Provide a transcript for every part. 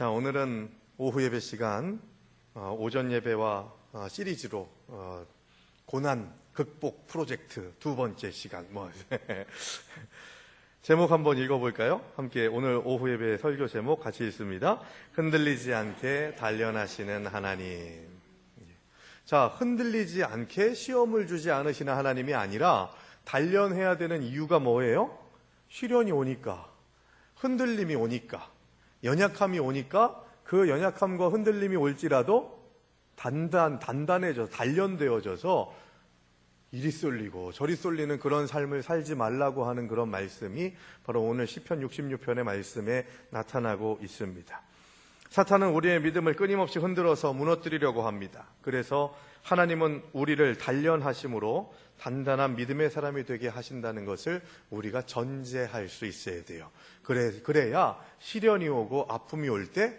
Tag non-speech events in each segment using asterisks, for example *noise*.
자, 오늘은 오후 예배 시간, 어, 오전 예배와 어, 시리즈로 어, 고난 극복 프로젝트 두 번째 시간. 뭐 *laughs* 제목 한번 읽어볼까요? 함께 오늘 오후 예배 설교 제목 같이 읽습니다. 흔들리지 않게 단련하시는 하나님. 자, 흔들리지 않게 시험을 주지 않으시는 하나님이 아니라 단련해야 되는 이유가 뭐예요? 시련이 오니까, 흔들림이 오니까, 연약함이 오니까 그 연약함과 흔들림이 올지라도 단단, 단단해져, 단련되어져서 이리 쏠리고 저리 쏠리는 그런 삶을 살지 말라고 하는 그런 말씀이 바로 오늘 시편 66편의 말씀에 나타나고 있습니다. 사탄은 우리의 믿음을 끊임없이 흔들어서 무너뜨리려고 합니다. 그래서 하나님은 우리를 단련하심으로 단단한 믿음의 사람이 되게 하신다는 것을 우리가 전제할 수 있어야 돼요. 그래, 그래야 시련이 오고 아픔이 올 때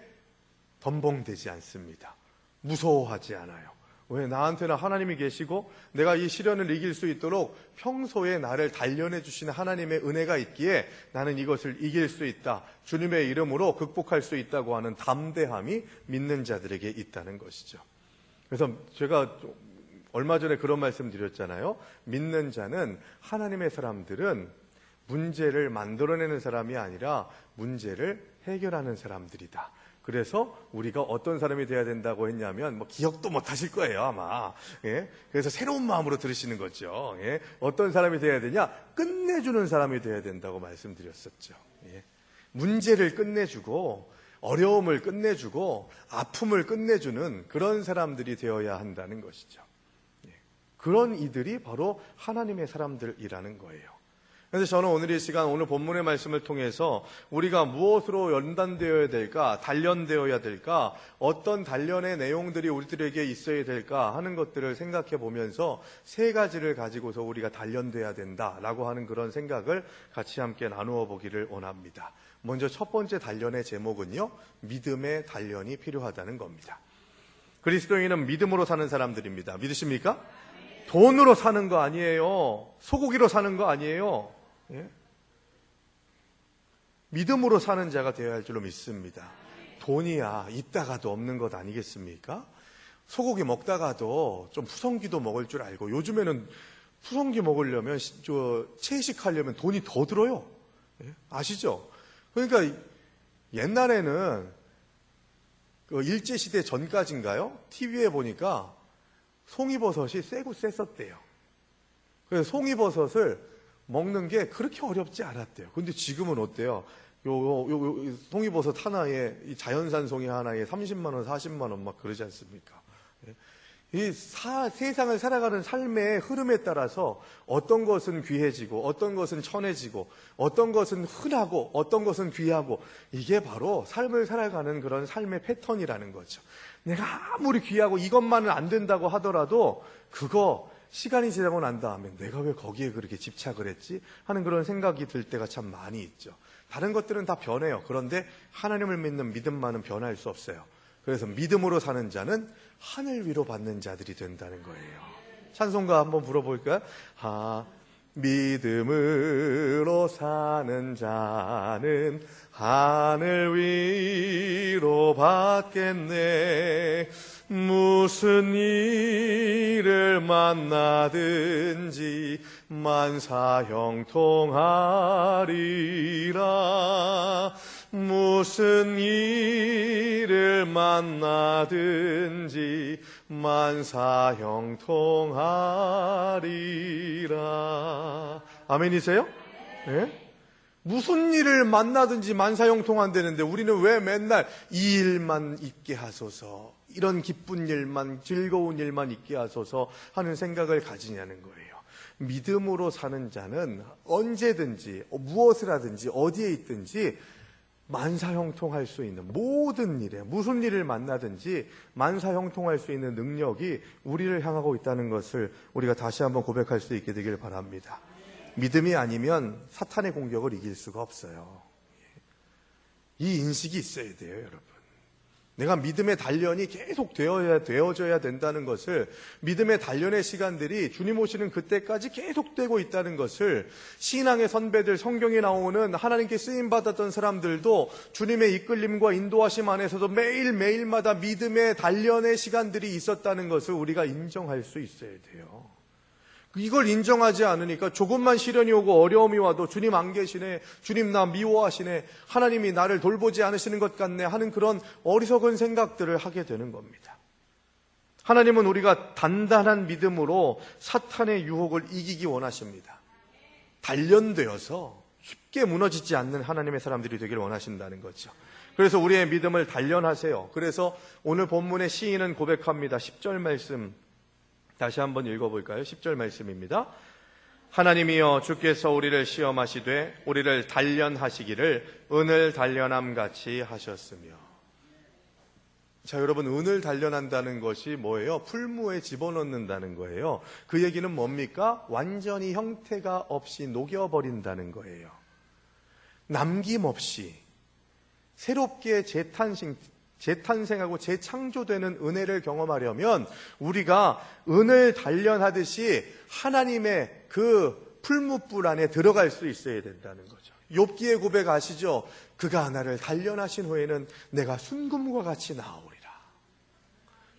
덤벙되지 않습니다. 무서워하지 않아요. 왜 나한테는 하나님이 계시고 내가 이 시련을 이길 수 있도록 평소에 나를 단련해 주시는 하나님의 은혜가 있기에 나는 이것을 이길 수 있다. 주님의 이름으로 극복할 수 있다고 하는 담대함이 믿는 자들에게 있다는 것이죠. 그래서 제가 얼마 전에 그런 말씀 드렸잖아요. 믿는 자는 하나님의 사람들은 문제를 만들어내는 사람이 아니라 문제를 해결하는 사람들이다. 그래서 우리가 어떤 사람이 돼야 된다고 했냐면 뭐 기억도 못 하실 거예요 아마 예? 그래서 새로운 마음으로 들으시는 거죠 예? 어떤 사람이 돼야 되냐 끝내주는 사람이 돼야 된다고 말씀드렸었죠 예? 문제를 끝내주고 어려움을 끝내주고 아픔을 끝내주는 그런 사람들이 되어야 한다는 것이죠 예. 그런 이들이 바로 하나님의 사람들이라는 거예요 그래서 저는 오늘 이 시간, 오늘 본문의 말씀을 통해서 우리가 무엇으로 연단되어야 될까, 단련되어야 될까, 어떤 단련의 내용들이 우리들에게 있어야 될까 하는 것들을 생각해 보면서 세 가지를 가지고서 우리가 단련돼야 된다라고 하는 그런 생각을 같이 함께 나누어 보기를 원합니다. 먼저 첫 번째 단련의 제목은요, 믿음의 단련이 필요하다는 겁니다. 그리스도인은 믿음으로 사는 사람들입니다. 믿으십니까? 돈으로 사는 거 아니에요. 소고기로 사는 거 아니에요. 예? 믿음으로 사는 자가 되어야 할 줄로 믿습니다. 돈이야 있다가도 없는 것 아니겠습니까? 소고기 먹다가도 좀 푸성기도 먹을 줄 알고 요즘에는 푸성기 먹으려면 저 채식하려면 돈이 더 들어요. 예? 아시죠? 그러니까 옛날에는 그 일제 시대 전까지인가요? TV에 보니까 송이버섯이 세고 셌었대요. 그래서 송이버섯을 먹는 게 그렇게 어렵지 않았대요. 근데 지금은 어때요? 요, 요, 요, 요 송이버섯 하나에, 이 자연산 송이 하나에 30만원, 40만원 막 그러지 않습니까? 예. 이 사, 세상을 살아가는 삶의 흐름에 따라서 어떤 것은 귀해지고, 어떤 것은 천해지고, 어떤 것은 흔하고, 어떤 것은 귀하고, 이게 바로 삶을 살아가는 그런 삶의 패턴이라는 거죠. 내가 아무리 귀하고 이것만은 안 된다고 하더라도, 그거 시간이 지나고 난 다음에 내가 왜 거기에 그렇게 집착을 했지? 하는 그런 생각이 들 때가 참 많이 있죠. 다른 것들은 다 변해요. 그런데 하나님을 믿는 믿음만은 변할 수 없어요. 그래서 믿음으로 사는 자는 하늘 위로 받는 자들이 된다는 거예요. 찬송가 한번 불어볼까요? 하, 믿음으로 사는 자는 하늘 위로 받겠네. 무슨 일을 만나든지 만사 형통하리라 무슨 일을 만나든지 만사 형통하리라 아멘이세요? 네? 무슨 일을 만나든지 만사형통한다는데 우리는 왜 맨날 이 일만 있게 하소서 이런 기쁜 일만, 즐거운 일만 있게 하소서 하는 생각을 가지냐는 거예요. 믿음으로 사는 자는 언제든지, 무엇을 하든지, 어디에 있든지 만사형통할 수 있는 모든 일에, 무슨 일을 만나든지 만사형통할 수 있는 능력이 우리를 향하고 있다는 것을 우리가 다시 한번 고백할 수 있게 되길 바랍니다. 믿음이 아니면 사탄의 공격을 이길 수가 없어요. 이 인식이 있어야 돼요, 여러분. 내가 믿음의 단련이 계속 되어야, 되어져야 된다는 것을, 믿음의 단련의 시간들이 주님 오시는 그때까지 계속되고 있다는 것을, 신앙의 선배들, 성경에 나오는 하나님께 쓰임받았던 사람들도 주님의 이끌림과 인도하심 안에서도 매일매일마다 믿음의 단련의 시간들이 있었다는 것을 우리가 인정할 수 있어야 돼요. 이걸 인정하지 않으니까 조금만 시련이 오고 어려움이 와도 주님 안 계시네, 주님 나 미워하시네, 하나님이 나를 돌보지 않으시는 것 같네 하는 그런 어리석은 생각들을 하게 되는 겁니다. 하나님은 우리가 단단한 믿음으로 사탄의 유혹을 이기기 원하십니다. 단련되어서 쉽게 무너지지 않는 하나님의 사람들이 되길 원하신다는 거죠. 그래서 우리의 믿음을 단련하세요. 그래서 오늘 본문의 시인은 고백합니다. 10절 말씀 다시 한번 읽어볼까요? 10절 말씀입니다. 하나님이여 주께서 우리를 시험하시되 우리를 단련하시기를 은을 단련함 같이 하셨으며 자 여러분 은을 단련한다는 것이 뭐예요? 풀무에 집어넣는다는 거예요. 그 얘기는 뭡니까? 완전히 형태가 없이 녹여버린다는 거예요. 남김없이 새롭게 재탄생, 재탄생하고 재창조되는 은혜를 경험하려면 우리가 은을 단련하듯이 하나님의 그 풀무불 안에 들어갈 수 있어야 된다는 거죠. 욥기의 고백 아시죠? 그가 나를 단련하신 후에는 내가 순금과 같이 나오리.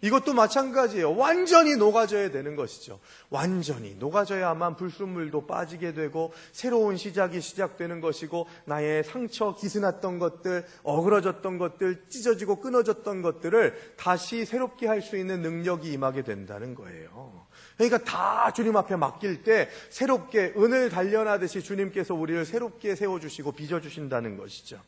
이것도 마찬가지예요. 완전히 녹아져야 되는 것이죠. 완전히 녹아져야만 불순물도 빠지게 되고 새로운 시작이 시작되는 것이고 나의 상처 기스났던 것들, 어그러졌던 것들, 찢어지고 끊어졌던 것들을 다시 새롭게 할 수 있는 능력이 임하게 된다는 거예요. 그러니까 다 주님 앞에 맡길 때 새롭게 은을 단련하듯이 주님께서 우리를 새롭게 세워주시고 빚어주신다는 것이죠.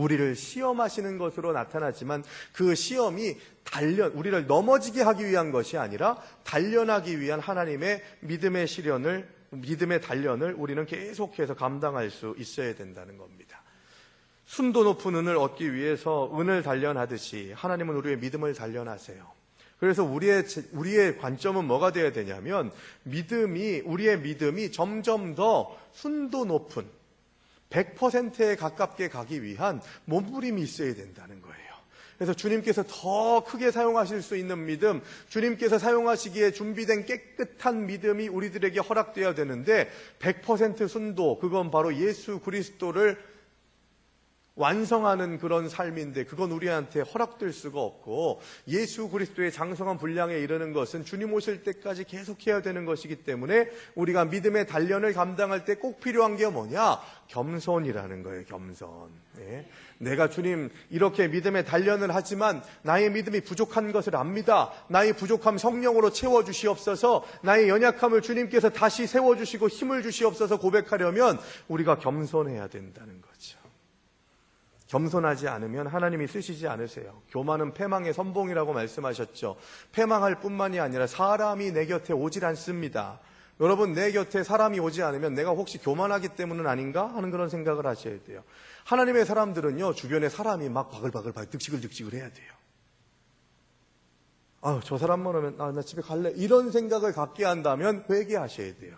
우리를 시험하시는 것으로 나타나지만 그 시험이 단련, 우리를 넘어지게 하기 위한 것이 아니라 단련하기 위한 하나님의 믿음의 시련을, 믿음의 단련을 우리는 계속해서 감당할 수 있어야 된다는 겁니다. 순도 높은 은을 얻기 위해서 은을 단련하듯이 하나님은 우리의 믿음을 단련하세요. 그래서 우리의, 우리의 관점은 뭐가 되어야 되냐면 믿음이, 우리의 믿음이 점점 더 순도 높은 100%에 가깝게 가기 위한 몸부림이 있어야 된다는 거예요. 그래서 주님께서 더 크게 사용하실 수 있는 믿음, 주님께서 사용하시기에 준비된 깨끗한 믿음이 우리들에게 허락되어야 되는데 100% 순도, 그건 바로 예수 그리스도를 완성하는 그런 삶인데 그건 우리한테 허락될 수가 없고 예수 그리스도의 장성한 분량에 이르는 것은 주님 오실 때까지 계속해야 되는 것이기 때문에 우리가 믿음의 단련을 감당할 때 꼭 필요한 게 뭐냐? 겸손이라는 거예요. 겸손. 네. 내가 주님 이렇게 믿음의 단련을 하지만 나의 믿음이 부족한 것을 압니다. 나의 부족함 성령으로 채워 주시옵소서. 나의 연약함을 주님께서 다시 세워 주시고 힘을 주시옵소서 고백하려면 우리가 겸손해야 된다는 거죠. 겸손하지 않으면 하나님이 쓰시지 않으세요. 교만은 패망의 선봉이라고 말씀하셨죠. 패망할 뿐만이 아니라 사람이 내 곁에 오질 않습니다. 여러분, 내 곁에 사람이 오지 않으면 내가 혹시 교만하기 때문은 아닌가 하는 그런 생각을 하셔야 돼요. 하나님의 사람들은요, 주변에 사람이 막 바글바글 득식을 득식을 해야 돼요. 아, 저 사람만 오면, 아, 나 집에 갈래. 이런 생각을 갖게 한다면 회개하셔야 돼요.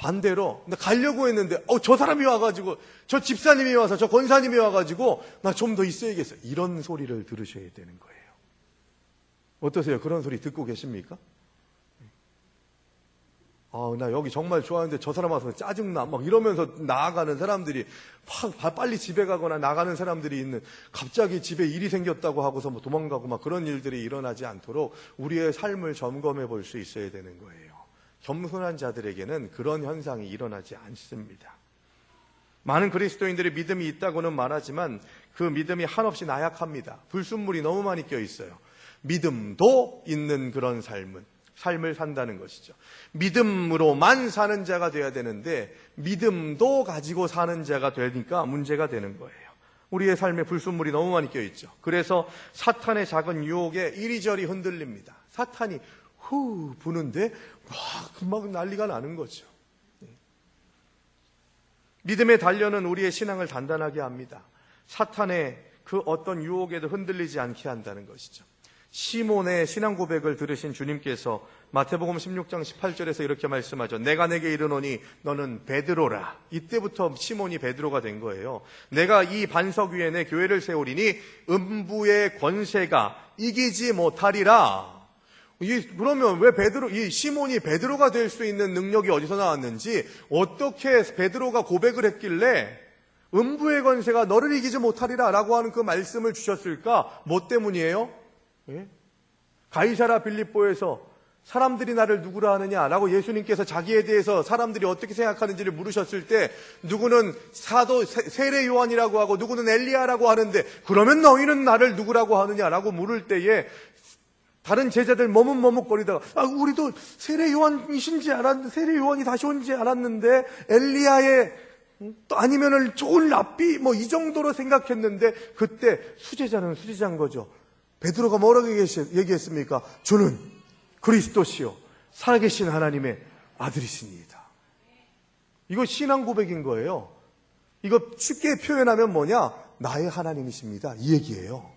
반대로 나 가려고 했는데 어, 저 사람이 와가지고 저 집사님이 와서 저 권사님이 와가지고 나 좀 더 있어야겠어 이런 소리를 들으셔야 되는 거예요. 어떠세요? 그런 소리 듣고 계십니까? 아, 나 여기 정말 좋아하는데 저 사람 와서 짜증나. 막 이러면서 나아가는 사람들이 막 빨리 집에 가거나 나가는 사람들이 있는 갑자기 집에 일이 생겼다고 하고서 뭐 도망가고 막 그런 일들이 일어나지 않도록 우리의 삶을 점검해 볼 수 있어야 되는 거예요. 겸손한 자들에게는 그런 현상이 일어나지 않습니다. 많은 그리스도인들이 믿음이 있다고는 말하지만 그 믿음이 한없이 나약합니다. 불순물이 너무 많이 껴 있어요. 믿음도 있는 그런 삶은 삶을 산다는 것이죠. 믿음으로만 사는 자가 돼야 되는데 믿음도 가지고 사는 자가 되니까 문제가 되는 거예요. 우리의 삶에 불순물이 너무 많이 껴 있죠. 그래서 사탄의 작은 유혹에 이리저리 흔들립니다. 사탄이 후 부는데 와 금방 난리가 나는 거죠. 네. 믿음의 단련은 우리의 신앙을 단단하게 합니다. 사탄의 그 어떤 유혹에도 흔들리지 않게 한다는 것이죠. 시몬의 신앙 고백을 들으신 주님께서 마태복음 16장 18절에서 이렇게 말씀하죠. 내가 내게 이르노니 너는 베드로라. 이때부터 시몬이 베드로가 된 거예요. 내가 이 반석 위에 내 교회를 세우리니 음부의 권세가 이기지 못하리라. 이, 그러면 왜 베드로, 이 시몬이 베드로가 될 수 있는 능력이 어디서 나왔는지, 어떻게 베드로가 고백을 했길래, 음부의 권세가 너를 이기지 못하리라 라고 하는 그 말씀을 주셨을까? 뭐 때문이에요? 예? 가이사라 빌립보에서 사람들이 나를 누구라 하느냐라고 예수님께서 자기에 대해서 사람들이 어떻게 생각하는지를 물으셨을 때 누구는 사도 세례 요한이라고 하고 누구는 엘리야라고 하는데 그러면 너희는 나를 누구라고 하느냐라고 물을 때에 다른 제자들 머뭇머뭇거리다가 아, 우리도 세례 요한이신지 알았는데 세례 요한이 다시 온지 알았는데 엘리야의 또 아니면은 좋은 랍비 뭐 이 정도로 생각했는데 그때 수제자는 수제자인 거죠. 베드로가 뭐라고 얘기했습니까? 주는 그리스도시요 살아계신 하나님의 아들이십니다. 이거 신앙 고백인 거예요. 이거 쉽게 표현하면 뭐냐? 나의 하나님이십니다. 이 얘기예요.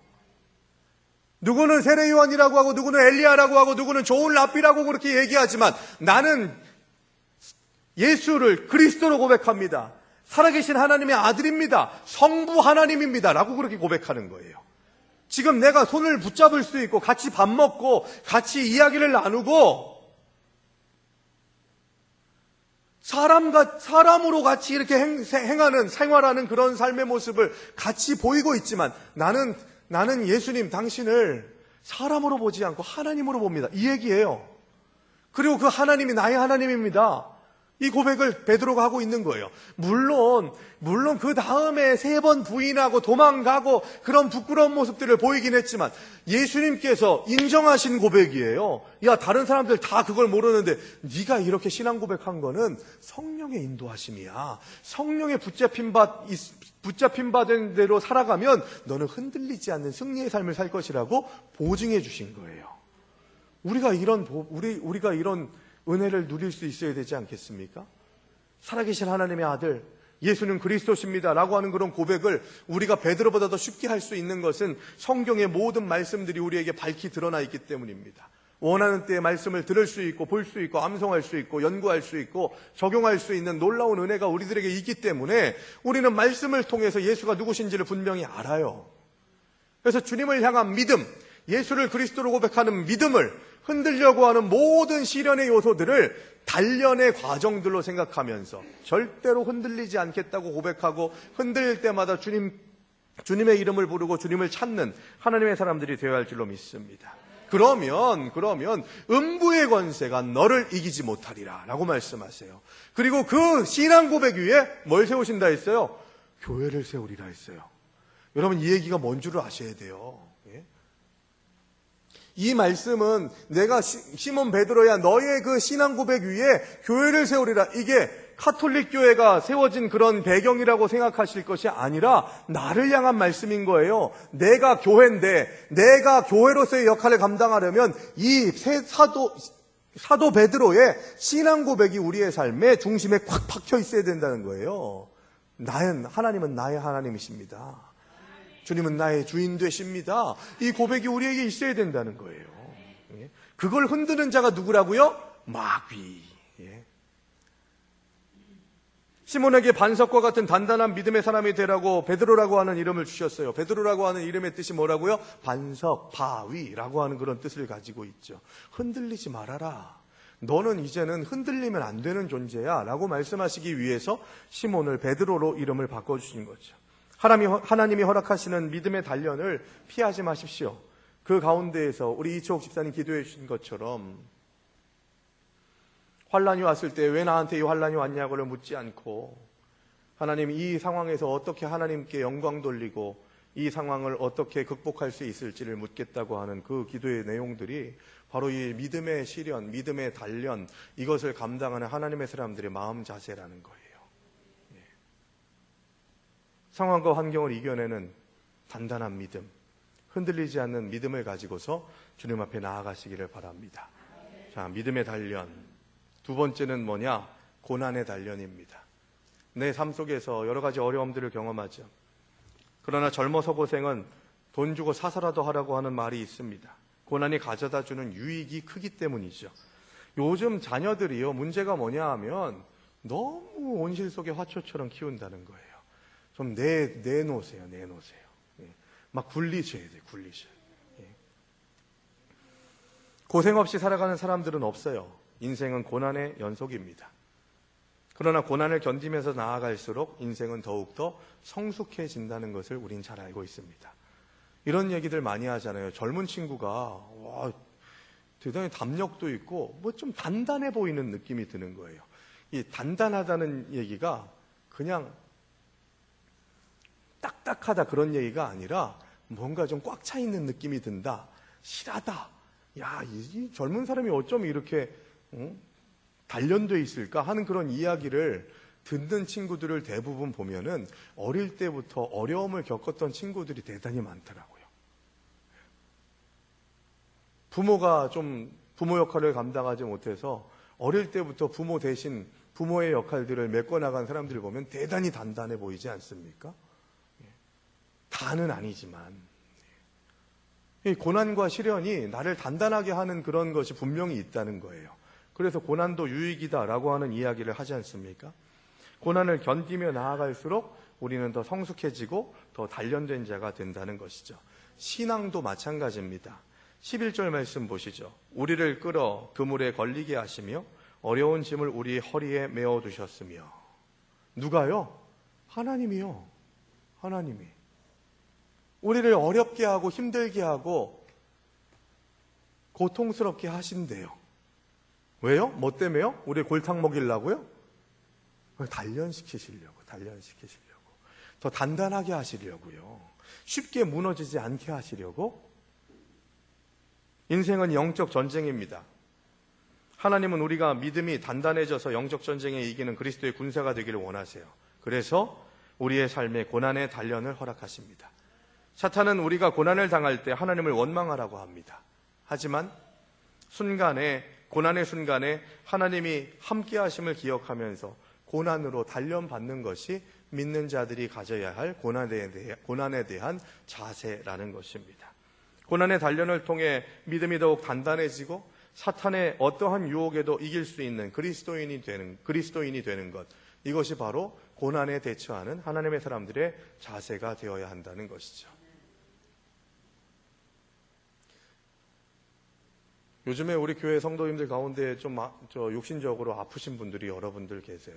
누구는 세례 요한이라고 하고 누구는 엘리야라고 하고 누구는 좋은 랍비라고 그렇게 얘기하지만 나는 예수를 그리스도로 고백합니다. 살아계신 하나님의 아들입니다. 성부 하나님입니다. 라고 그렇게 고백하는 거예요. 지금 내가 손을 붙잡을 수 있고 같이 밥 먹고 같이 이야기를 나누고 사람과 사람으로 같이 이렇게 행, 행하는 생활하는 그런 삶의 모습을 같이 보이고 있지만 나는 나는 예수님 당신을 사람으로 보지 않고 하나님으로 봅니다. 이 얘기예요. 그리고 그 하나님이 나의 하나님입니다. 이 고백을 베드로가 하고 있는 거예요. 물론 물론 그 다음에 세 번 부인하고 도망가고 그런 부끄러운 모습들을 보이긴 했지만 예수님께서 인정하신 고백이에요. 야 다른 사람들 다 그걸 모르는데 네가 이렇게 신앙 고백한 거는 성령의 인도하심이야. 성령의 붙잡힌 바 붙잡힌 바된 대로 살아가면 너는 흔들리지 않는 승리의 삶을 살 것이라고 보증해 주신 거예요. 우리가 이런 우리 우리가 이런 은혜를 누릴 수 있어야 되지 않겠습니까? 살아계신 하나님의 아들, 예수는 그리스도십니다. 라고 하는 그런 고백을 우리가 베드로보다 더 쉽게 할 수 있는 것은 성경의 모든 말씀들이 우리에게 밝히 드러나 있기 때문입니다. 원하는 때에 말씀을 들을 수 있고 볼 수 있고 암송할 수 있고 연구할 수 있고 적용할 수 있는 놀라운 은혜가 우리들에게 있기 때문에 우리는 말씀을 통해서 예수가 누구신지를 분명히 알아요. 그래서 주님을 향한 믿음, 예수를 그리스도로 고백하는 믿음을 흔들려고 하는 모든 시련의 요소들을 단련의 과정들로 생각하면서 절대로 흔들리지 않겠다고 고백하고 흔들릴 때마다 주님, 주님의 이름을 부르고 주님을 찾는 하나님의 사람들이 되어야 할 줄로 믿습니다. 그러면, 그러면, 음부의 권세가 너를 이기지 못하리라. 라고 말씀하세요. 그리고 그 신앙 고백 위에 뭘 세우신다 했어요? 교회를 세우리라 했어요. 여러분, 이 얘기가 뭔 줄을 아셔야 돼요. 이 말씀은 내가 시몬 베드로야 너의 그 신앙 고백 위에 교회를 세우리라. 이게 카톨릭 교회가 세워진 그런 배경이라고 생각하실 것이 아니라 나를 향한 말씀인 거예요. 내가 교회인데 내가 교회로서의 역할을 감당하려면 이 사도 사도 베드로의 신앙 고백이 우리의 삶의 중심에 꽉 박혀 있어야 된다는 거예요. 나는 하나님은 나의 하나님이십니다. 주님은 나의 주인 되십니다. 이 고백이 우리에게 있어야 된다는 거예요. 예. 그걸 흔드는 자가 누구라고요? 마귀. 예. 시몬에게 반석과 같은 단단한 믿음의 사람이 되라고 베드로라고 하는 이름을 주셨어요. 베드로라고 하는 이름의 뜻이 뭐라고요? 반석, 바위라고 하는 그런 뜻을 가지고 있죠. 흔들리지 말아라. 너는 이제는 흔들리면 안 되는 존재야. 라고 말씀하시기 위해서 시몬을 베드로로 이름을 바꿔주신 거죠. 하나님이 허락하시는 믿음의 단련을 피하지 마십시오. 그 가운데에서 우리 이초옥 집사님 기도해 주신 것처럼 환란이 왔을 때 왜 나한테 이 환란이 왔냐고를 묻지 않고 하나님 이 상황에서 어떻게 하나님께 영광 돌리고 이 상황을 어떻게 극복할 수 있을지를 묻겠다고 하는 그 기도의 내용들이 바로 이 믿음의 시련, 믿음의 단련 이것을 감당하는 하나님의 사람들의 마음 자세라는 거예요. 상황과 환경을 이겨내는 단단한 믿음, 흔들리지 않는 믿음을 가지고서 주님 앞에 나아가시기를 바랍니다. 자, 믿음의 단련. 두 번째는 뭐냐? 고난의 단련입니다. 내 삶 속에서 여러 가지 어려움들을 경험하죠. 그러나 젊어서 고생은 돈 주고 사서라도 하라고 하는 말이 있습니다. 고난이 가져다 주는 유익이 크기 때문이죠. 요즘 자녀들이요, 문제가 뭐냐 하면 너무 온실 속의 화초처럼 키운다는 거예요. 좀 내, 내놓으세요, 내놓으세요. 예. 막 굴리셔야 돼, 굴리셔야 돼. 예. 고생 없이 살아가는 사람들은 없어요. 인생은 고난의 연속입니다. 그러나 고난을 견디면서 나아갈수록 인생은 더욱더 성숙해진다는 것을 우린 잘 알고 있습니다. 이런 얘기들 많이 하잖아요. 젊은 친구가, 와, 대단히 담력도 있고, 뭐 좀 단단해 보이는 느낌이 드는 거예요. 이 단단하다는 얘기가 그냥 딱딱하다 그런 얘기가 아니라 뭔가 좀 꽉 차 있는 느낌이 든다. 실하다. 야, 이, 젊은 사람이 어쩜 이렇게 응? 단련돼 있을까 하는 그런 이야기를 듣는 친구들을 대부분 보면은 어릴 때부터 어려움을 겪었던 친구들이 대단히 많더라고요. 부모가 좀 부모 역할을 감당하지 못해서 어릴 때부터 부모 대신 부모의 역할들을 메꿔나간 사람들을 보면 대단히 단단해 보이지 않습니까? 예. 다는 아니지만. 이 고난과 시련이 나를 단단하게 하는 그런 것이 분명히 있다는 거예요. 그래서 고난도 유익이다라고 하는 이야기를 하지 않습니까? 고난을 견디며 나아갈수록 우리는 더 성숙해지고 더 단련된 자가 된다는 것이죠. 신앙도 마찬가지입니다. 11절 말씀 보시죠. 우리를 끌어 그물에 걸리게 하시며 어려운 짐을 우리 허리에 메어 두셨으며 누가요? 하나님이요. 하나님이 우리를 어렵게 하고 힘들게 하고 고통스럽게 하신대요. 왜요? 뭐 때문에요? 우리 골탕 먹이려고요? 단련시키시려고, 단련시키시려고. 더 단단하게 하시려고요. 쉽게 무너지지 않게 하시려고. 인생은 영적 전쟁입니다. 하나님은 우리가 믿음이 단단해져서 영적 전쟁에 이기는 그리스도의 군사가 되기를 원하세요. 그래서 우리의 삶에 고난의 단련을 허락하십니다. 사탄은 우리가 고난을 당할 때 하나님을 원망하라고 합니다. 하지만 순간에 고난의 순간에 하나님이 함께 하심을 기억하면서 고난으로 단련받는 것이 믿는 자들이 가져야 할 고난에, 대해, 고난에 대한 자세라는 것입니다. 고난의 단련을 통해 믿음이 더욱 단단해지고 사탄의 어떠한 유혹에도 이길 수 있는 그리스도인이 되는 그리스도인이 되는 것 이것이 바로 고난에 대처하는 하나님의 사람들의 자세가 되어야 한다는 것이죠. 요즘에 우리 교회 성도님들 가운데 좀저 육신적으로 아프신 분들이 여러분들 계세요.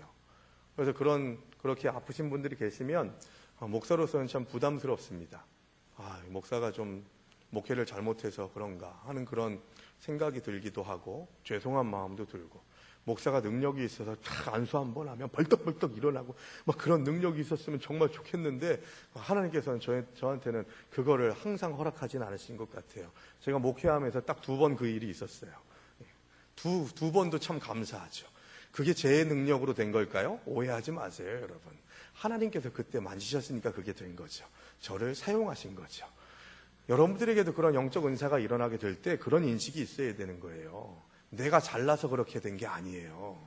그래서 그런 그렇게 아프신 분들이 계시면 아, 목사로서는 참 부담스럽습니다. 아, 목사가 좀 목회를 잘못해서 그런가 하는 그런 생각이 들기도 하고 죄송한 마음도 들고 목사가 능력이 있어서 탁 안수 한 번 하면 벌떡벌떡 일어나고 막 그런 능력이 있었으면 정말 좋겠는데 하나님께서는 저, 저한테는 그거를 항상 허락하진 않으신 것 같아요. 제가 목회하면서 딱 두 번 그 일이 있었어요. 두, 두 번도 참 감사하죠. 그게 제 능력으로 된 걸까요? 오해하지 마세요, 여러분. 하나님께서 그때 만지셨으니까 그게 된 거죠. 저를 사용하신 거죠. 여러분들에게도 그런 영적 은사가 일어나게 될 때 그런 인식이 있어야 되는 거예요. 내가 잘나서 그렇게 된 게 아니에요.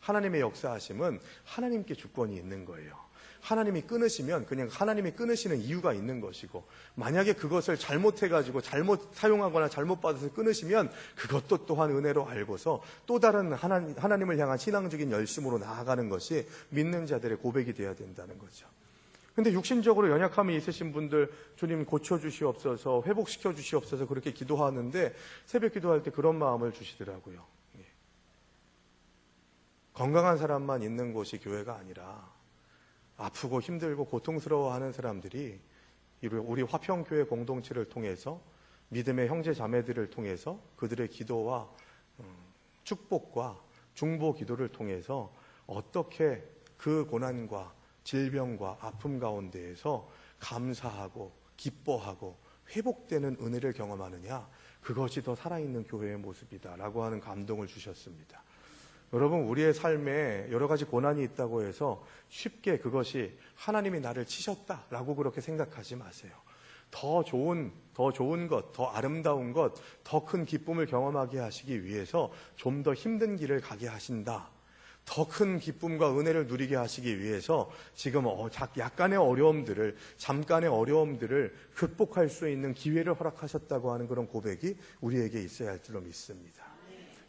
하나님의 역사하심은 하나님께 주권이 있는 거예요. 하나님이 끊으시면 그냥 하나님이 끊으시는 이유가 있는 것이고 만약에 그것을 잘못해가지고 잘못 사용하거나 잘못 받아서 끊으시면 그것도 또한 은혜로 알고서 또 다른 하나님, 하나님을 향한 신앙적인 열심으로 나아가는 것이 믿는 자들의 고백이 되어야 된다는 거죠. 근데 육신적으로 연약함이 있으신 분들 주님 고쳐 주시옵소서 회복시켜 주시옵소서 그렇게 기도하는데 새벽 기도할 때 그런 마음을 주시더라고요. 예. 건강한 사람만 있는 곳이 교회가 아니라 아프고 힘들고 고통스러워하는 사람들이 우리 화평교회 공동체를 통해서 믿음의 형제 자매들을 통해서 그들의 기도와 음, 축복과 중보 기도를 통해서 어떻게 그 고난과 질병과 아픔 가운데에서 감사하고 기뻐하고 회복되는 은혜를 경험하느냐 그것이 더 살아있는 교회의 모습이다라고 하는 감동을 주셨습니다. 여러분 우리의 삶에 여러 가지 고난이 있다고 해서 쉽게 그것이 하나님이 나를 치셨다라고 그렇게 생각하지 마세요. 더 좋은 더 좋은 것, 더 아름다운 것, 더 큰 기쁨을 경험하게 하시기 위해서 좀 더 힘든 길을 가게 하신다. 더 큰 기쁨과 은혜를 누리게 하시기 위해서 지금 어, 작- 약간의 어려움들을 잠깐의 어려움들을 극복할 수 있는 기회를 허락하셨다고 하는 그런 고백이 우리에게 있어야 할 줄로 믿습니다.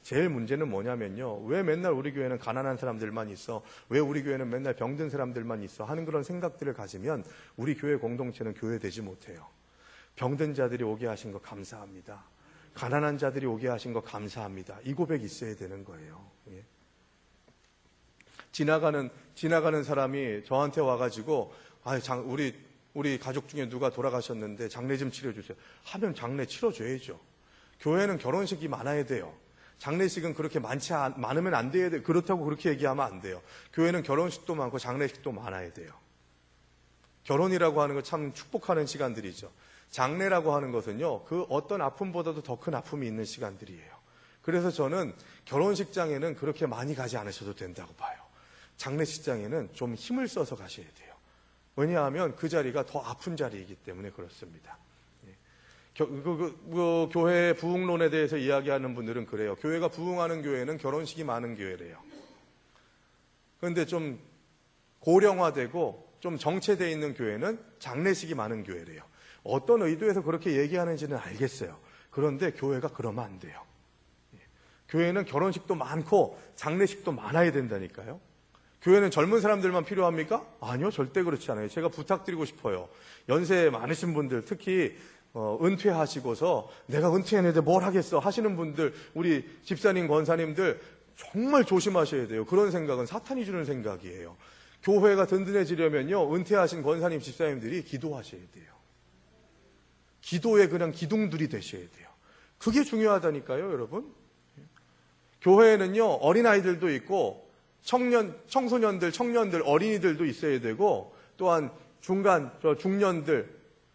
제일 문제는 뭐냐면요. 왜 맨날 우리 교회는 가난한 사람들만 있어? 왜 우리 교회는 맨날 병든 사람들만 있어? 하는 그런 생각들을 가지면 우리 교회 공동체는 교회되지 못해요. 병든 자들이 오게 하신 거 감사합니다. 가난한 자들이 오게 하신 거 감사합니다. 이 고백이 있어야 되는 거예요. 예. 지나가는 지나가는 사람이 저한테 와가지고 아, 장, 우리 우리 가족 중에 누가 돌아가셨는데 장례 좀 치러주세요. 하면 장례 치러 줘야죠. 교회는 결혼식이 많아야 돼요. 장례식은 그렇게 많지 않, 많으면 안 돼야 돼. 그렇다고 그렇게 얘기하면 안 돼요. 교회는 결혼식도 많고 장례식도 많아야 돼요. 결혼이라고 하는 건참 축복하는 시간들이죠. 장례라고 하는 것은요, 그 어떤 아픔보다도 더 큰 아픔이 있는 시간들이에요. 그래서 저는 결혼식장에는 그렇게 많이 가지 않으셔도 된다고 봐요. 장례식장에는 좀 힘을 써서 가셔야 돼요. 왜냐하면 그 자리가 더 아픈 자리이기 때문에 그렇습니다. 예. 겨- 그, 그, 그 교회 부흥론에 대해서 이야기하는 분들은 그래요. 교회가 부흥하는 교회는 결혼식이 많은 교회래요. 그런데 좀 고령화되고 좀 정체되어 있는 교회는 장례식이 많은 교회래요. 어떤 의도에서 그렇게 얘기하는지는 알겠어요. 그런데 교회가 그러면 안 돼요. 예. 교회는 결혼식도 많고 장례식도 많아야 된다니까요. 교회는 젊은 사람들만 필요합니까? 아니요, 절대 그렇지 않아요. 제가 부탁드리고 싶어요. 연세 많으신 분들, 특히 어, 은퇴하시고서 내가 은퇴했는데 뭘 하겠어 하시는 분들, 우리 집사님, 권사님들 정말 조심하셔야 돼요. 그런 생각은 사탄이 주는 생각이에요. 교회가 든든해지려면요, 은퇴하신 권사님, 집사님들이 기도하셔야 돼요. 기도에 그냥 기둥들이 되셔야 돼요. 그게 중요하다니까요, 여러분. 교회에는요, 어린아이들도 있고, 청년, 청소년들, 청년들, 어린이들도 있어야 되고, 또한 중간, 저 중년들,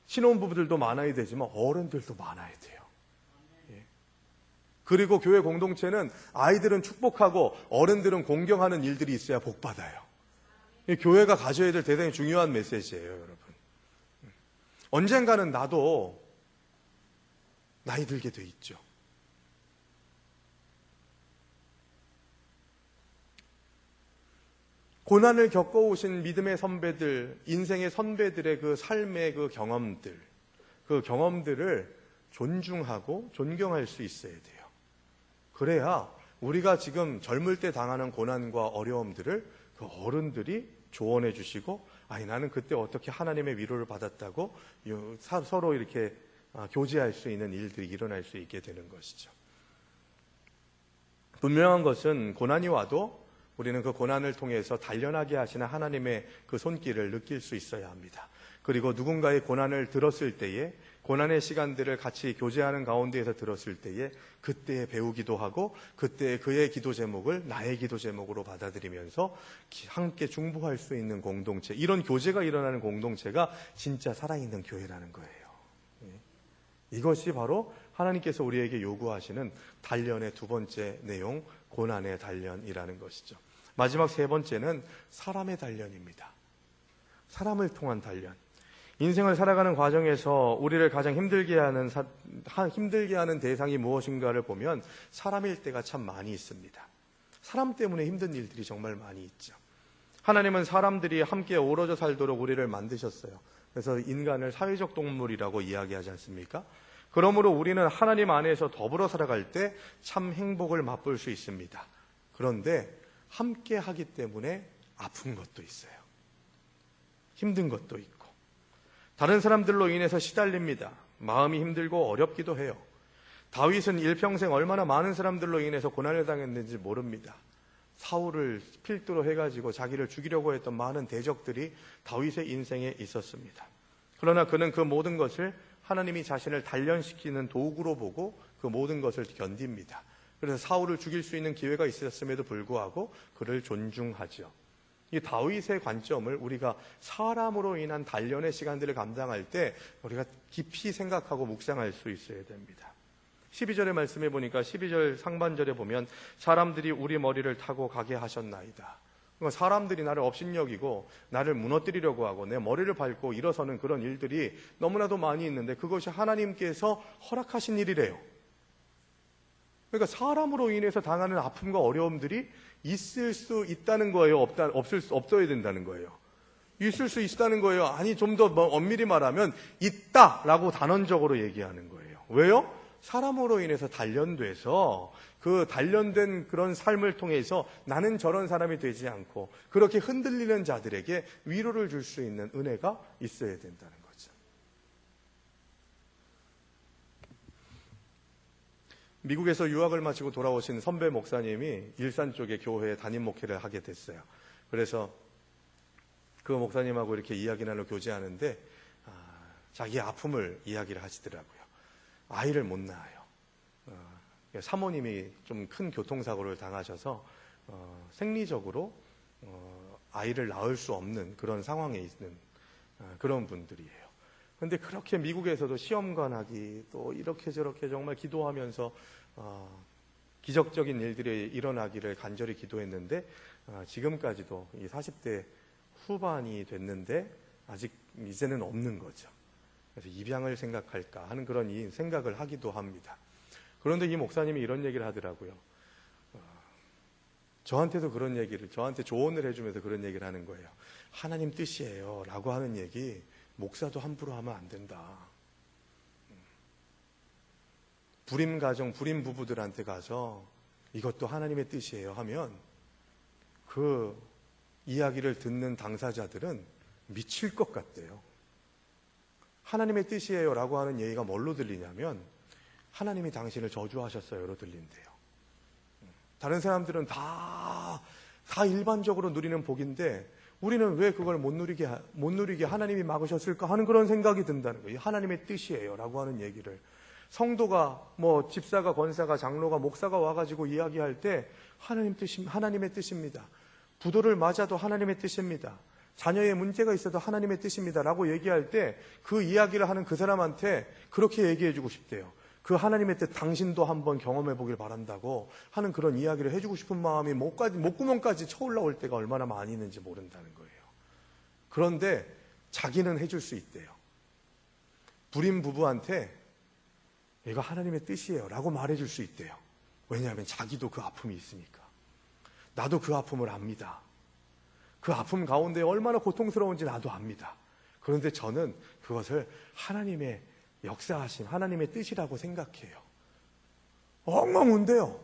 신혼부부들도 많아야 되지만, 어른들도 많아야 돼요. 예. 그리고 교회 공동체는 아이들은 축복하고, 어른들은 공경하는 일들이 있어야 복받아요. 이 교회가 가져야 될 대단히 중요한 메시지예요, 여러분. 언젠가는 나도 나이 들게 돼 있죠. 고난을 겪어오신 믿음의 선배들, 인생의 선배들의 그 삶의 그 경험들, 그 경험들을 존중하고 존경할 수 있어야 돼요. 그래야 우리가 지금 젊을 때 당하는 고난과 어려움들을 그 어른들이 조언해 주시고, 아니, 나는 그때 어떻게 하나님의 위로를 받았다고 서로 이렇게 아, 교제할 수 있는 일들이 일어날 수 있게 되는 것이죠. 분명한 것은 고난이 와도 우리는 그 고난을 통해서 단련하게 하시는 하나님의 그 손길을 느낄 수 있어야 합니다. 그리고 누군가의 고난을 들었을 때에 고난의 시간들을 같이 교제하는 가운데에서 들었을 때에 그때 배우기도 하고 그때 그의 기도 제목을 나의 기도 제목으로 받아들이면서 기- 함께 중보할 수 있는 공동체 이런 교제가 일어나는 공동체가 진짜 살아있는 교회라는 거예요. 이것이 바로 하나님께서 우리에게 요구하시는 단련의 두 번째 내용, 고난의 단련이라는 것이죠. 마지막 세 번째는 사람의 단련입니다. 사람을 통한 단련. 인생을 살아가는 과정에서 우리를 가장 힘들게 하는 사- 하- 힘들게 하는 대상이 무엇인가를 보면 사람일 때가 참 많이 있습니다. 사람 때문에 힘든 일들이 정말 많이 있죠. 하나님은 사람들이 함께 어우러져 살도록 우리를 만드셨어요. 그래서 인간을 사회적 동물이라고 이야기하지 않습니까? 그러므로 우리는 하나님 안에서 더불어 살아갈 때 참 행복을 맛볼 수 있습니다. 그런데 함께 하기 때문에 아픈 것도 있어요. 힘든 것도 있고. 다른 사람들로 인해서 시달립니다. 마음이 힘들고 어렵기도 해요. 다윗은 일평생 얼마나 많은 사람들로 인해서 고난을 당했는지 모릅니다. 사울을 필두로 해가지고 자기를 죽이려고 했던 많은 대적들이 다윗의 인생에 있었습니다. 그러나 그는 그 모든 것을 하나님이 자신을 단련시키는 도구로 보고 그 모든 것을 견딥니다. 그래서 사울을 죽일 수 있는 기회가 있었음에도 불구하고 그를 존중하죠. 이 다윗의 관점을 우리가 사람으로 인한 단련의 시간들을 감당할 때 우리가 깊이 생각하고 묵상할 수 있어야 됩니다. 12절의 말씀해 보니까 12절 상반절에 보면 사람들이 우리 머리를 타고 가게 하셨나이다. 사람들이 나를 업신여기고 나를 무너뜨리려고 하고 내 머리를 밟고 일어서는 그런 일들이 너무나도 많이 있는데 그것이 하나님께서 허락하신 일이래요. 그러니까 사람으로 인해서 당하는 아픔과 어려움들이 있을 수 있다는 거예요. 없다, 없을 수, 없어야 된다는 거예요. 있을 수 있다는 거예요. 아니, 좀 더 엄밀히 말하면 있다라고 단언적으로 얘기하는 거예요. 왜요? 사람으로 인해서 단련돼서 그 단련된 그런 삶을 통해서 나는 저런 사람이 되지 않고 그렇게 흔들리는 자들에게 위로를 줄 수 있는 은혜가 있어야 된다는 거죠. 미국에서 유학을 마치고 돌아오신 선배 목사님이 일산 쪽의 교회에 담임 목회를 하게 됐어요. 그래서 그 목사님하고 이렇게 이야기 나누 교제하는데 아, 자기 아픔을 이야기를 하시더라고요. 아이를 못 낳아요. 어, 사모님이 좀 큰 교통사고를 당하셔서 어, 생리적으로 어, 아이를 낳을 수 없는 그런 상황에 있는 어, 그런 분들이에요. 그런데 그렇게 미국에서도 시험관하기 또 이렇게 저렇게 정말 기도하면서 어, 기적적인 일들이 일어나기를 간절히 기도했는데 어, 지금까지도 이 40대 후반이 됐는데 아직 이제는 없는 거죠. 그래서 입양을 생각할까 하는 그런 이 생각을 하기도 합니다. 그런데 이 목사님이 이런 얘기를 하더라고요. 어, 저한테도 그런 얘기를, 저한테 조언을 해주면서 그런 얘기를 하는 거예요. 하나님 뜻이에요. 라고 하는 얘기, 목사도 함부로 하면 안 된다. 음. 불임 가정, 불임 부부들한테 가서 이것도 하나님의 뜻이에요 하면 그 이야기를 듣는 당사자들은 미칠 것 같대요. 하나님의 뜻이에요 라고 하는 얘기가 뭘로 들리냐면 하나님이 당신을 저주하셨어요로 들린대요. 다른 사람들은 다, 다 일반적으로 누리는 복인데 우리는 왜 그걸 못 누리게, 못 누리게 하나님이 막으셨을까 하는 그런 생각이 든다는 거예요. 하나님의 뜻이에요 라고 하는 얘기를. 성도가, 뭐, 집사가, 권사가, 장로가, 목사가 와가지고 이야기할 때 하나님 뜻이, 하나님의 뜻입니다. 부도를 맞아도 하나님의 뜻입니다. 자녀의 문제가 있어도 하나님의 뜻입니다. 라고 얘기할 때 그 이야기를 하는 그 사람한테 그렇게 얘기해 주고 싶대요. 그 하나님의 뜻 당신도 한번 경험해 보길 바란다고 하는 그런 이야기를 해주고 싶은 마음이 목까지, 목구멍까지 쳐올라올 때가 얼마나 많이 있는지 모른다는 거예요. 그런데 자기는 해줄 수 있대요. 불임 부부한테 이거 하나님의 뜻이에요. 라고 말해줄 수 있대요. 왜냐하면 자기도 그 아픔이 있으니까. 나도 그 아픔을 압니다. 그 아픔 가운데 얼마나 고통스러운지 나도 압니다. 그런데 저는 그것을 하나님의 역사하신 하나님의 뜻이라고 생각해요. 엉망 운대요.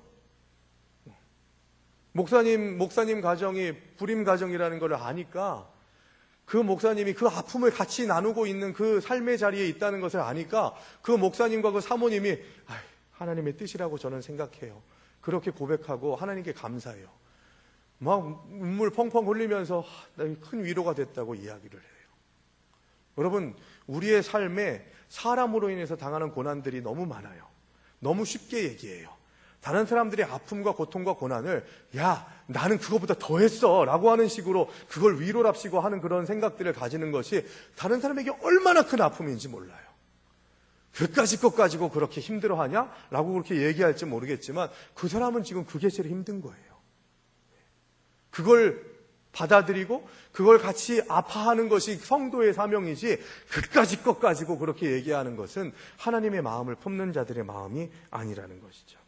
목사님, 목사님 가정이 불임 가정이라는 걸 아니까 그 목사님이 그 아픔을 같이 나누고 있는 그 삶의 자리에 있다는 것을 아니까 그 목사님과 그 사모님이 하나님의 뜻이라고 저는 생각해요. 그렇게 고백하고 하나님께 감사해요. 막 눈물 펑펑 흘리면서 큰 위로가 됐다고 이야기를 해요. 여러분, 우리의 삶에 사람으로 인해서 당하는 고난들이 너무 많아요. 너무 쉽게 얘기해요. 다른 사람들의 아픔과 고통과 고난을 야 나는 그거보다 더했어 라고 하는 식으로 그걸 위로랍시고 하는 그런 생각들을 가지는 것이 다른 사람에게 얼마나 큰 아픔인지 몰라요. 그까지 것 가지고 그렇게 힘들어하냐? 라고 그렇게 얘기할지 모르겠지만 그 사람은 지금 그게 제일 힘든 거예요. 그걸 받아들이고 그걸 같이 아파하는 것이 성도의 사명이지 그까지 것 가지고 그렇게 얘기하는 것은 하나님의 마음을 품는 자들의 마음이 아니라는 것이죠.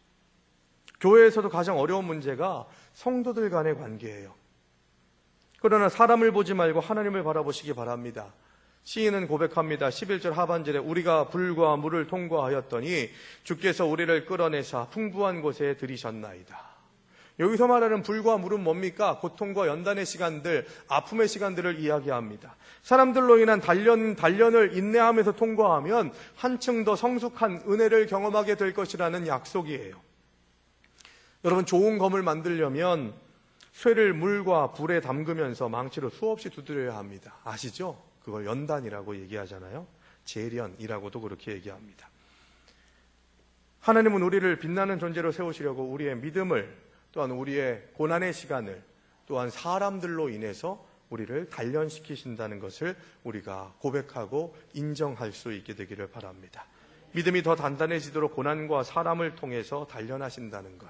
교회에서도 가장 어려운 문제가 성도들 간의 관계예요. 그러나 사람을 보지 말고 하나님을 바라보시기 바랍니다. 시인은 고백합니다. 11절 하반절에 우리가 불과 물을 통과하였더니 주께서 우리를 끌어내사 풍부한 곳에 들이셨나이다. 여기서 말하는 불과 물은 뭡니까? 고통과 연단의 시간들, 아픔의 시간들을 이야기합니다. 사람들로 인한 단련, 단련을 인내하면서 통과하면 한층 더 성숙한 은혜를 경험하게 될 것이라는 약속이에요. 여러분, 좋은 검을 만들려면 쇠를 물과 불에 담그면서 망치로 수없이 두드려야 합니다. 아시죠? 그걸 연단이라고 얘기하잖아요. 재련이라고도 그렇게 얘기합니다. 하나님은 우리를 빛나는 존재로 세우시려고 우리의 믿음을 또한 우리의 고난의 시간을 또한 사람들로 인해서 우리를 단련시키신다는 것을 우리가 고백하고 인정할 수 있게 되기를 바랍니다. 믿음이 더 단단해지도록 고난과 사람을 통해서 단련하신다는 것.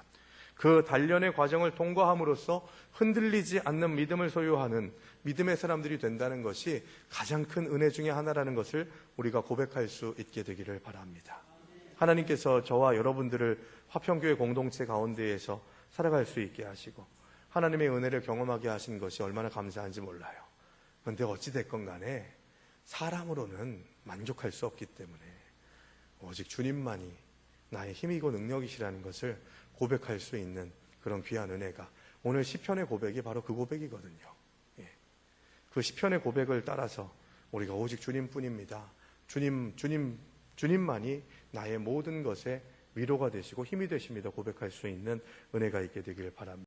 그 단련의 과정을 통과함으로써 흔들리지 않는 믿음을 소유하는 믿음의 사람들이 된다는 것이 가장 큰 은혜 중의 하나라는 것을 우리가 고백할 수 있게 되기를 바랍니다. 하나님께서 저와 여러분들을 화평교회 공동체 가운데에서 살아갈 수 있게 하시고 하나님의 은혜를 경험하게 하신 것이 얼마나 감사한지 몰라요. 그런데 어찌됐건 간에 사람으로는 만족할 수 없기 때문에 오직 주님만이 나의 힘이고 능력이시라는 것을 고백할 수 있는 그런 귀한 은혜가 오늘 시편의 고백이 바로 그 고백이거든요. 예. 그 시편의 고백을 따라서 우리가 오직 주님뿐입니다. 주님, 주님, 주님만이 나의 모든 것에 위로가 되시고 힘이 되십니다. 고백할 수 있는 은혜가 있게 되길 바랍니다.